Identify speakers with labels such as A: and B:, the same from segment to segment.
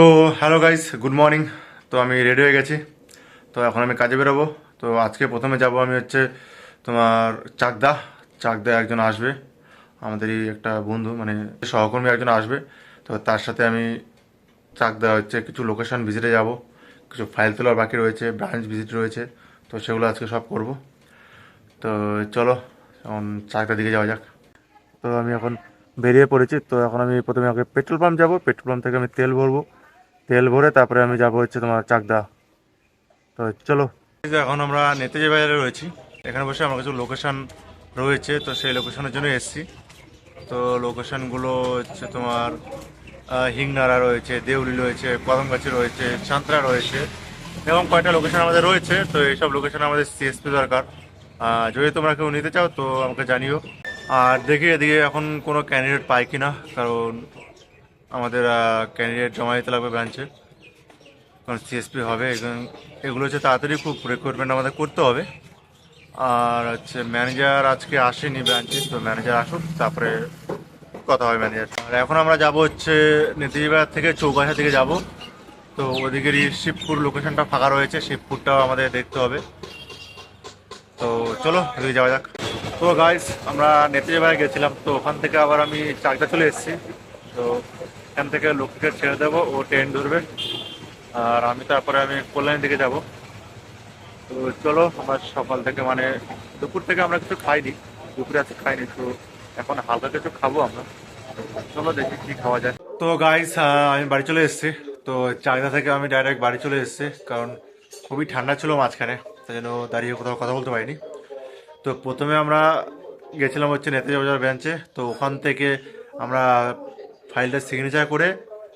A: তো hello guys good morning তো আমি রেডি হয়ে গেছি। তো এখন আমি কাজে বেরোবো। তো আজকে প্রথমে যাব আমি হচ্ছে তোমার চাকদা। চাকদা একজন আসবে। আমাদেরই একটা বন্ধু মানে সহকর্মী একজন আসবে। তো তার সাথে আমি চাকদা হচ্ছে কিছু লোকেশন ভিজিটে যাব। কিছু ফাইল তোলার বাকি রয়েছে ব্রাঞ্চ ভিজিট রয়েছে। তো সেগুলো আজকে সব করব। তো চলো, এখন চাকদার দিকে যাওয়া যাক। তো আমি এখন বেরিয়ে পড়েছি। তো এখন আমি প্রথমে আগে পেট্রোল পাম্প যাব। পেট্রোল পাম্প থেকে আমি তেল ভরবো। তেল ভরে তারপরে আমি যাব হচ্ছে তোমার চাকদা। তো চলো। এখন আমরা নেতাজি বাজারে রয়েছি। এখানে বসে আমার কিছু লোকেশান রয়েছে, তো সেই লোকেশনের জন্য এসছি। তো লোকেশানগুলো হচ্ছে তোমার হিংনারা রয়েছে, দেউলি রয়েছে কদমগাছি রয়েছে, সাঁতরা রয়েছে, এবং কয়েকটা লোকেশন আমাদের রয়েছে। তো এইসব লোকেশান আমাদের সিএসপি দরকার। যদি তোমরা কেউ নিতে চাও তো আমাকে জানিও। আর দেখি এদিকে এখন কোনো ক্যান্ডিডেট পাই কি না কারণ আমাদের ক্যান্ডিডেট জমা দিতে লাগবে ব্রাঞ্চে কারণ সিএসপি হবে, এগুলো হচ্ছে তাড়াতাড়ি খুব রিক্রুটমেন্ট আমাদের করতে হবে। আর হচ্ছে ম্যানেজার আজকে আসেনি ব্রাঞ্চে তো ম্যানেজার আসুক, তারপরে কথা হবে ম্যানেজার আর এখন আমরা যাব হচ্ছে নেতিজিবাজার থেকে চৌগাছা থেকে যাব। তো ওদিকেরই শিবপুর লোকেশনটা ফাঁকা রয়েছে, শিবপুরটাও আমাদের দেখতে হবে। তো চলো ওদিকে যাওয়া যাক। তো গাইস আমরা নেতিজিবাজার গেছিলাম, তো ওখান থেকে আবার আমি চাকদা চলে এসেছি। তো এখান থেকে লোককে ছেড়ে দেবো ও ট্রেন ধরবে। আর আমি তারপরে আমি কল্যাণীর দিকে যাব। তো চলো, আমরা সকাল থেকে মানে দুপুর থেকে আমরা কিছু খাইনি, দুপুরে আজকে খাইনি, তো এখন হালকা কিছু খাব আমরা। চলো দেখি কি খাওয়া যায়। তো গাইস আমি বাড়ি চলে এসেছি। তো চাকদা থেকে আমি ডাইরেক্ট বাড়ি চলে এসেছি, কারণ খুবই ঠান্ডা ছিল মাঝখানে, তাই জন্য দাঁড়িয়ে কোথাও কথা বলতে পারিনি। তো প্রথমে আমরা গেছিলাম হচ্ছে নেতাজি বাজার বেঞ্চে তো ওখান থেকে আমরা ফাইলটা সিগনেচার করে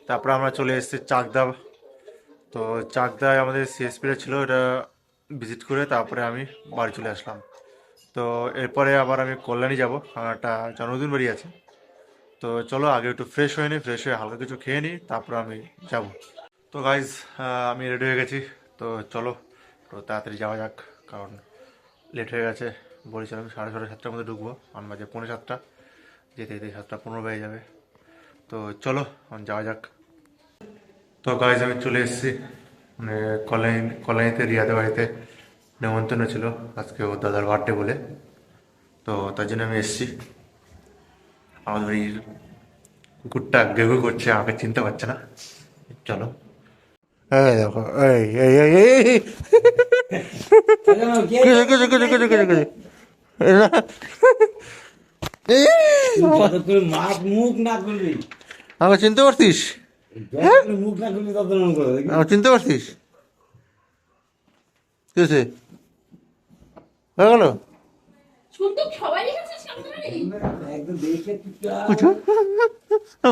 A: তারপরে আমরা চলে এসেছি চাকদা। তো চাকদায় আমাদের সিএসপিটা ছিল এটা ভিজিট করে তারপরে আমি বাড়ি চলে আসলাম। তো এরপরে আবার আমি কল্যাণী যাব, আমার একটা জন্মদিন বাড়ি আছে। তো চলো আগে একটু ফ্রেশ হয়ে নিই ফ্রেশ হয়ে হালকা কিছু খেয়ে নিই তারপর আমি যাব। তো গাইজ আমি রেডি হয়ে গেছি। তো চলো, তো তাড়াতাড়ি যাওয়া যাক, কারণ লেট হয়ে গেছে। বলেছিলাম সাড়ে ছটা, সাতটার মধ্যে ঢুকবো আমার বাজে পৌনে সাতটা। যেতে যেতে সাতটা পনেরো বেজে যাবে। তো চলো এখন যাওয়া যাক। তো গাইজ আমি চলে এসেছি। মানে কলাই কলাইতে রিয়াদের বাড়িতে নেমন্তন্ন ছিল। আজকে ওর দাদার বার্থডে বলে। তো তার জন্য আমি এসেছি। আমাদের বাড়ির কুকুরটা গেগু করছে আমাকে চিনতে পারছে না। চলো। এই দেখো এই এই এই এই এই। কিছু কিছু কিছু কিছু কিছু কিছু। এই,
B: তুই মাছ মুখ না খুলবি
A: আমাকে চিনতে পারছিস
B: না মন করে
A: আমাকে চিনতে পারছিস কি হয়েছে হয়ে গেল
C: শুনতো সবাই এসেছে সামনে
B: একদম দেখে তুই যা-
A: কুচু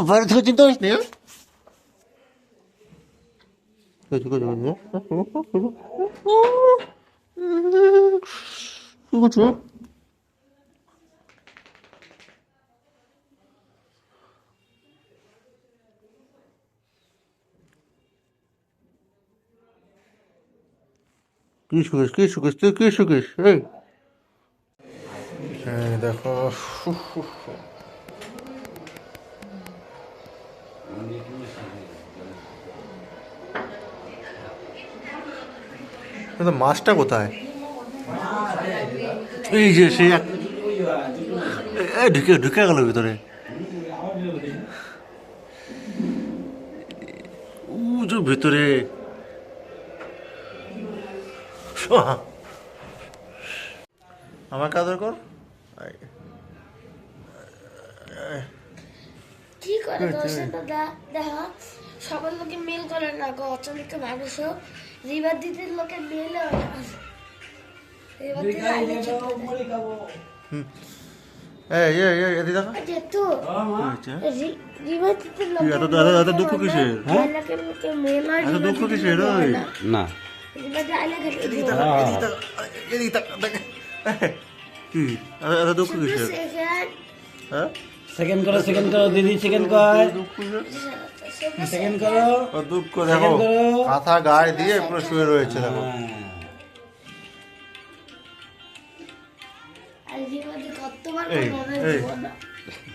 A: বাড়ি থেকে চিনতে কি শুকিস কি শুকিস তুই কি শুকিস এই দেখো মাছটা কোথায়? এই যে সে এক- ঢুকে ঢুকে গেল ভিতরে। উ যে ভিতরে। আহা। আমাকে আদর কর।
D: কি করে দর্শনটা দে- দেখা সবার লোকে মেল করে না গো অচলিত মানুষও। রিবার দিদির লোকে মেল দিদি
A: দেখো। কিসের
D: হয়?
B: না।
A: কি? দুঃখ কিসের? হ্যাঁ?
B: সেকেন্ড করো সেকেন্ড করো দিদি সেকেন্ড কর। সেকেন্ড করো।
A: দুঃখ দেখো।
B: Second
A: গায়ে দিয়ে পুরো শুয়ে রয়েছে দেখো।
B: হ্যাঁ।
D: আর রিবার দিদি কতবার
A: এই, এই।
D: জীবন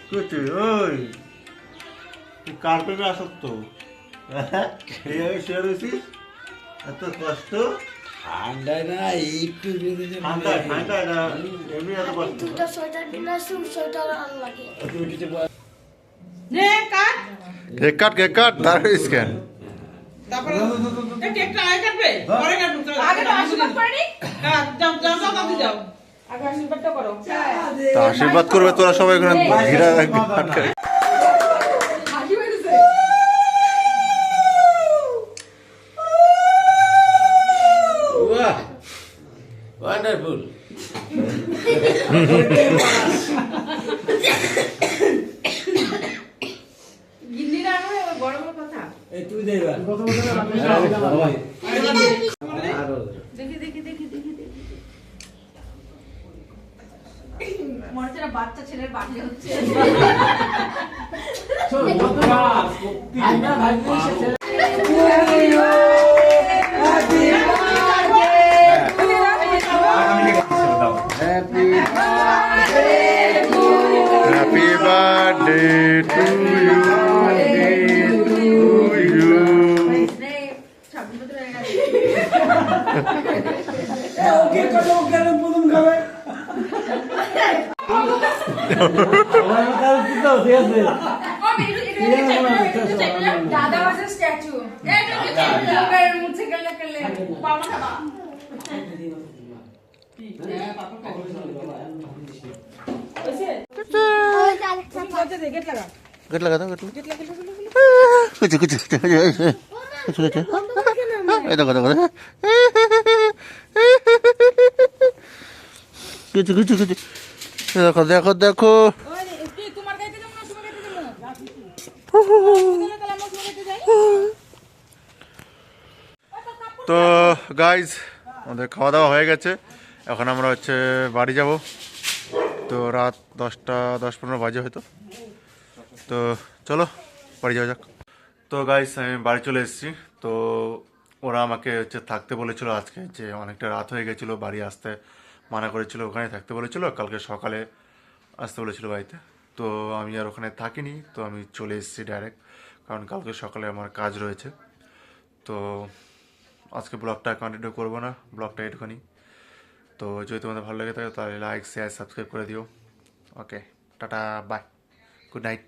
A: কি হচ্ছে? ওই। তুই আসক্ত? এইভাবে শুয়ে রয়েছিস? এত কষ্ট?
B: না একটু
A: ঠান্ডা ঠান্ডা না এমনি এত কষ্ট।
D: দুটো সোয়েটার বিনা সোয়েটার আর লাগে।
B: তুমি কিছু
E: নে কাট।
A: কেক কাট কেক কাট তারপরে স্ক্যান
E: তারপরে কেকটা আগে কাটবে? পরে কাটবো
C: আগে আশীর্বাদ করে নি
E: যাও যাও যাও দাদি যাও
C: আগে আশীর্বাদটা করো।
A: তা আশীর্বাদ করবে তোরা সবাই ঘিরা
C: না বাচ্চা ছেলের বাড়ি হচ্ছে। দাদা বাসের স্ট্যাচু মুছে গেলে বাবা খাবা
A: কুচু কুচু এই দেখো দেখো দেখো দেখো দেখো তো গাইজ আমাদের খাওয়া দাওয়া হয়ে গেছে। এখন আমরা হচ্ছে বাড়ি যাব। তো রাত দশটা, দশ পনেরো বাজে হয়তো। তো চলো, বাড়ি যাওয়া যাক। তো গাইজ আমি বাড়ি চলে এসেছি। তো ওরা আমাকে হচ্ছে থাকতে বলেছিল আজকে যে অনেকটা রাত হয়ে গেছিল, বাড়ি আসতে মানা করেছিল ওখানে থাকতে বলেছিল। কালকে সকালে আসতে বলেছিল বাড়িতে। তো আমি আর ওখানে থাকিনি, তো আমি চলে এসেছি ডাইরেক্ট কারণ কালকে সকালে আমার কাজ রয়েছে। তো আজকে ব্লগটা কন্টিনিউ করব না, ব্লগটা একটুখানি তো যদি তোমাদের ভালো লেগে থাকে তাহলে লাইক শেয়ার সাবস্ক্রাইব করে দিও। Okay tata bye good night